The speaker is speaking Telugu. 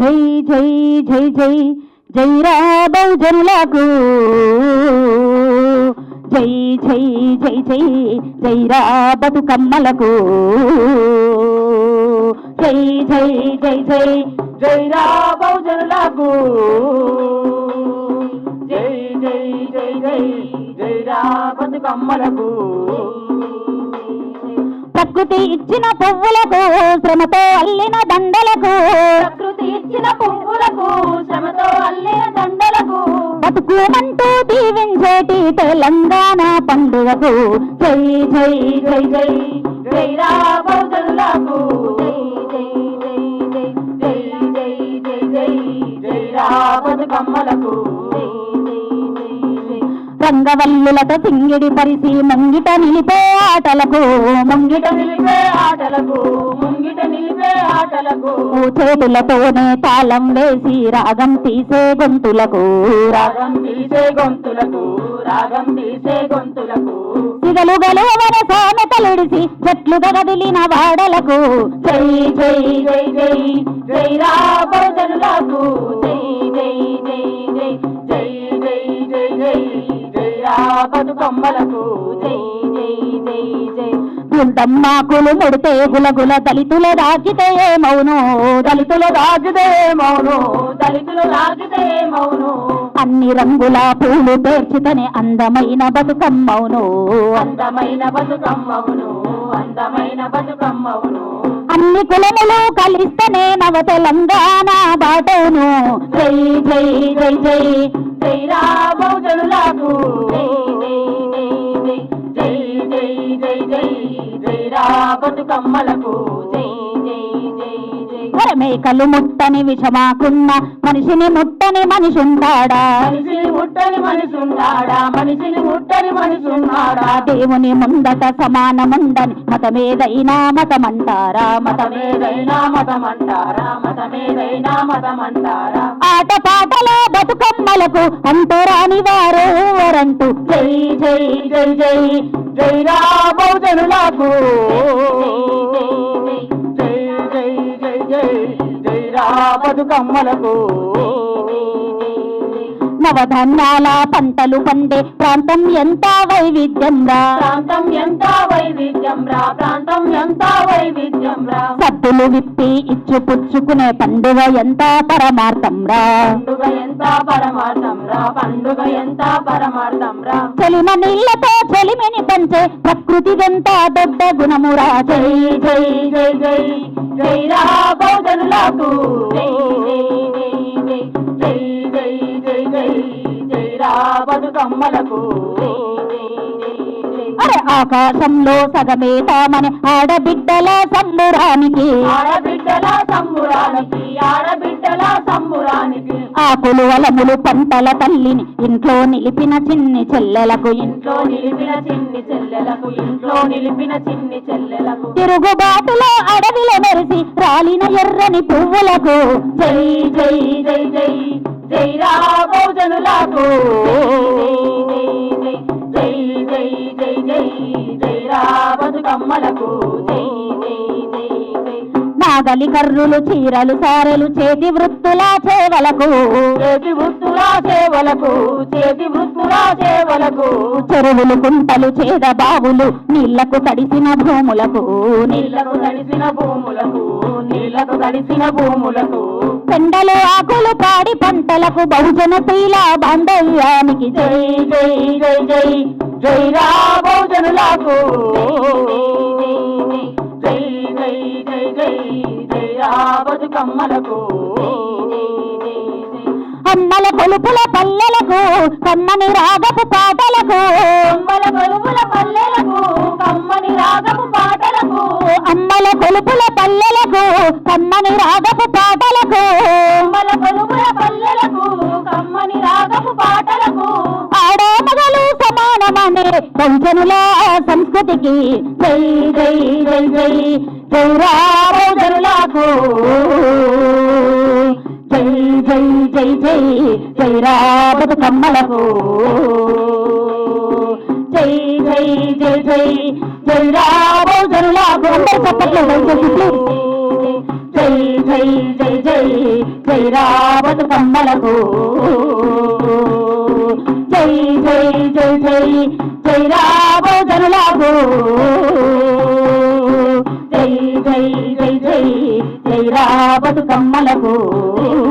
జై జై జై జై జై రాబౌజనులకు జై జై జై జై జై రా బతుకమ్మలకు జై జై జై జై జై రా బహుజనులకు జై జై జై జై జై రా బతుకమ్మలకు ప్రకృతి ఇచ్చిన పువ్వులకు శ్రమతో అల్లిన దండలకు. ప్రకృతి ఇచ్చిన పువ్వులకు శ్రమతో అల్లిన దండలకు. బతుకుమంటూ దీవించేటి తెలంగాణ పండుగకు. జై జై జై జై. జై రా బహుజనులకు జై జై జై జై జై జై జై జై జై రంగవల్లులతో సింగిడి పరిసి ముంగిట నిలిపే ఆటలకు ముంగిట నిలిపే ఆటలకు ముంగిట నిలిపే ఆటలకు. చేతులతోనే తాళం వేసి రాగం తీసే గొంతులకు. రాగం తీసే గొంతులకు రాగం తీసే గొంతులకు. సిగలు గలువన సామెతలుడిసి చెట్లుగా కదిలిన వాడలకు. జై జై జై జై జై రా గుండమ్మాకులు ముడితే గులగుల దళితుల రాకితే మౌను దళితుల రాజుదే మౌను దళితులు రాజుదే మౌను. అన్ని రంగుల పూలు పేర్చితనే అందమైన బతుకమ్మవును అందమైన బతుకమ్మవును అందమైన బతుకమ్మవును అన్ని కులములు కలిస్తేనే నవ తెలంగాణ బాటవును జై జై జై జై జై రా బహుజనులకు జై బతుకమ్మలకు జై మేకలు ముట్టని విషమాకున్న మనిషిని ముట్టని మనిషి ఉంటాడా మనిషిని ముట్టని మనిషి ఉన్నాడా మనిషిని ముట్టని మనిషి ఉన్నాడా దేవుని ముందట సమానముండని మతమేదైనా మతమంటారా? మతమేదైనా మతమంటారా? మతమేదైనా మతమంటారా? ఆట పాటల బతుకమ్మలకు అంటరాని వారు ఎవరంటూ? జై జై జై జై జై రా బహుజనులకు. బతుకమ్మలకు నవధాన్యాల పంటలు పండే ప్రాంతం ఎంత వైవిధ్యంగా ప్రాంతం ఎంత వైవిధ్యం రా ప్రాంతం ఎంత వైవిధ్యం రా సద్దులు విప్పి ఇచ్చు పుచ్చుకునే పండుగ ఎంత పరమార్థం రా పండుగ ఎంత పరమార్థం రా పండుగ ఎంత పరమార్థం రా చెలిమ నీళ్ళతో చెలిమిని పంచే ప్రకృతి ఎంత దొడ్డ గుణమురా జై జై జై జై జై రా బౌద్ధనులకు జై జై జై అరే ఆకాశంలో సగమే తామని ఆడబిడ్డల సంబురానికి. ఆడబిడ్డల సంబురానికి ఆడబిడ్డల సంబురానికి. ఆకులు అలములు పంటల తల్లిని ఇంట్లో నిలిపిన చిన్ని చెల్లెలకు ఇంట్లో నిలిపిన చిన్ని చెల్లెలకు ఇంట్లో నిలిపిన చిన్ని చెల్లెలకు. తిరుగుబాటులో అడవిలో మెరిసి రాలిన ఎర్రని పువ్వులకు. జై జై జై జై. జై బహుజనులకు జై జై జై బతుకమ్మలకు నాగలి కర్రులు చీరలు సారెలు చేతి వృత్తుల చేవలకు. చేతి వృత్తుల సేవలకు చేతి వృత్తుల సేవలకు చెరువులు కుంటలు చేద బావులు నీళ్ళకు తడిసిన భూములకు. నీళ్ళకు తడిసిన భూములకు నీళ్ళకు తడిసిన భూములకు. పెండలు ఆకులు పాడి పంటలకు బహుజన ప్రియుల బాంధవ్యానికి జై జై జై జై జై రా బహుజనులకు. జై జై జై జై జై రా బతుకమ్మలకు. అమ్మల కొలుపుల పల్లెలకు కమ్మని రాగపు పాటలకు. కమ్మల కొలుపుల పల్లెలకు కమ్మని రాగపు పాటలకు. అమ్మల కొలుపుల పల్లెలకు కమ్మని రాగపు పాటలకు. కమ్మల కొలుపుల పల్లెలకు కమ్మని రాగపు పాటలకు. ఆడమగలు సమానమనే బహుజనుల సంస్కృతికి. జై జై జై జై జై రా బహుజనులకు జై జై జై జై జై రా బతుకమ్మలకు జై జై జై జై జై రా బహుజనులకు అందరూ చప్పట్లు దయచేసి జై జై జై జై జై రావతు కమ్మలకు జై జై జై జై జై రాబో జనులకు జై జై